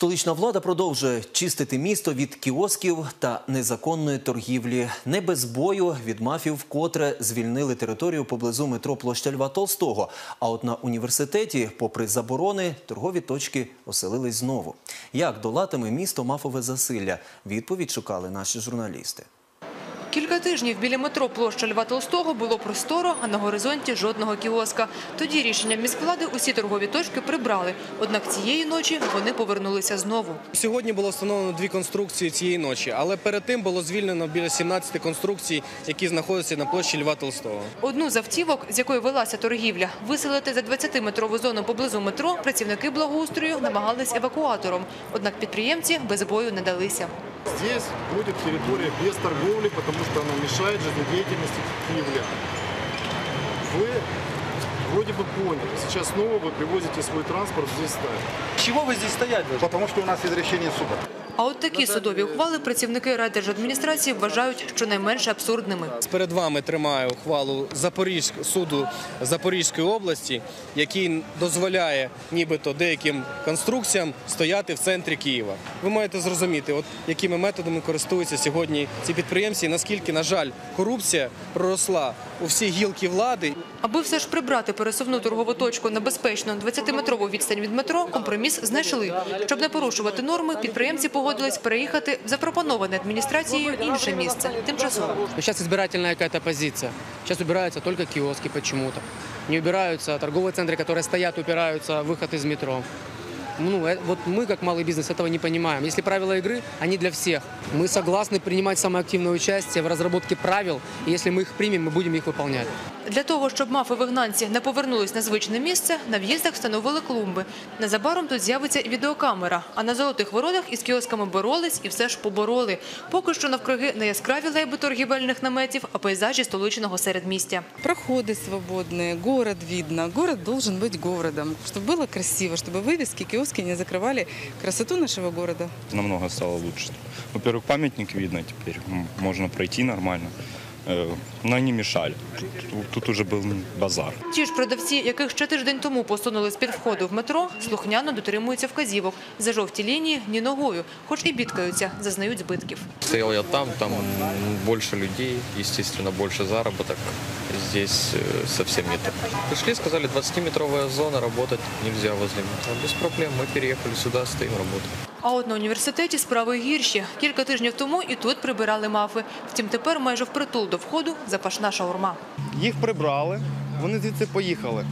Столична влада продовжує чистити місто від кіосків та незаконної торгівлі. Не без бою від мафів котре звільнили територію поблизу метро площа Льва Толстого. А от на університеті, попри заборони, торгові точки оселились знову. Як долатиме місто мафове засилля? Відповідь шукали наші журналісти. Кілька тижнів біля метро площа Льва Толстого було просторо, а на горизонті жодного кіоска. Тоді рішенням міськвлади усі торгові точки прибрали. Однак цієї ночі вони повернулися знову. Сьогодні було встановлено дві конструкції цієї ночі, але перед тим було звільнено біля 17 конструкцій, які знаходяться на площі Льва Толстого. Одну з автівок, з якої велася торгівля, виселити за 20-метрову зону поблизу метро працівники благоустрою намагались евакуатором. Однак підприємці без бою не далися. Здесь будет территория без торговли, потому что она мешает жизнедеятельности киевлян. Вы вроде бы поняли. Сейчас снова вы привозите свой транспорт здесь ставить. Чого ви здесь стоять? Потому что у нас есть решение суда. А от такі судові ухвали працівники райдержадміністрації вважають щонайменше абсурдними. Перед вами тримаю ухвалу Запорізьк, суду Запорізької області, який дозволяє нібито деяким конструкціям стояти в центрі Києва. Ви маєте зрозуміти, от якими методами користуються сьогодні ці підприємці, і наскільки, на жаль, корупція проросла у всі гілки влади. Аби все ж прибрати пересувну торгову точку на безпечну 20-метрову відстань від метро, компроміс знайшли. Щоб не порушувати норми, підприємці погодились переїхати в запропоноване адміністрацією інше місце тимчасово. Сейчас избирательная какая-то позиция. Сейчас убираются только киоски почему-то. Не убираются торговые центры, которые стоят, упираются в выход из метро. Ну, э, вот мы, как малый бизнес, этого не понимаем. Если правила игры, они для всех. Мы согласны принимать самое активное участие в разработке правил. И если мы их примем, мы будем их выполнять. Для того, щоб мафи-вигнанці не повернулись на звичне місце, на в'їздах встановили клумби. Незабаром тут з'явиться і відеокамера. А на золотих воротах із кіосками боролись і все ж побороли. Поки що навкруги не яскраві лейби торгівельних наметів, а пейзажі столичного середмістя. Проходы свободные, город видно. Город должен быть городом, чтобы было красиво, чтобы вывески, киоски не закрывали красоту нашего города. намного стало лучше. Во-первых, памятник видно теперь, м, можно пройти нормально. Э, Но они мешали. Тут, тут уже был базар. Ті ж продавці, яких ще тиждень тому посунули з-під входу в метро, слухняно дотримуються вказівок. За жовті лінії ні ногою, хоч і бідкаються, зазнають збитків. Стоял я там, там м, больше людей, естественно, больше заработок. Здесь э, совсем не так. Пришли, сказали, 20-метровая зона, работать нельзя возле метро. Без проблем, мы переехали сюда, стоим, работаем. А от на університеті справи гірші. Кілька тижнів тому і тут прибирали мафи. Втім, тепер майже впритул до входу запашна шаурма. Їх прибрали, вони звідси поїхали.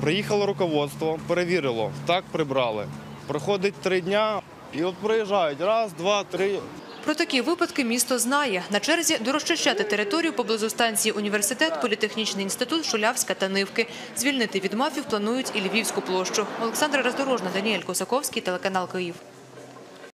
Приїхало руководство, перевірило, так прибрали. Проходить три дня і от приїжджають раз, два, три. Про такі випадки місто знає. На черзі дорозчищати територію поблизу станції університет, політехнічний інститут, Шулявська та Нивки. Звільнити від мафів планують і Львівську площу. Олександра Роздорожна, Даніель Косаковський, телеканал Київ.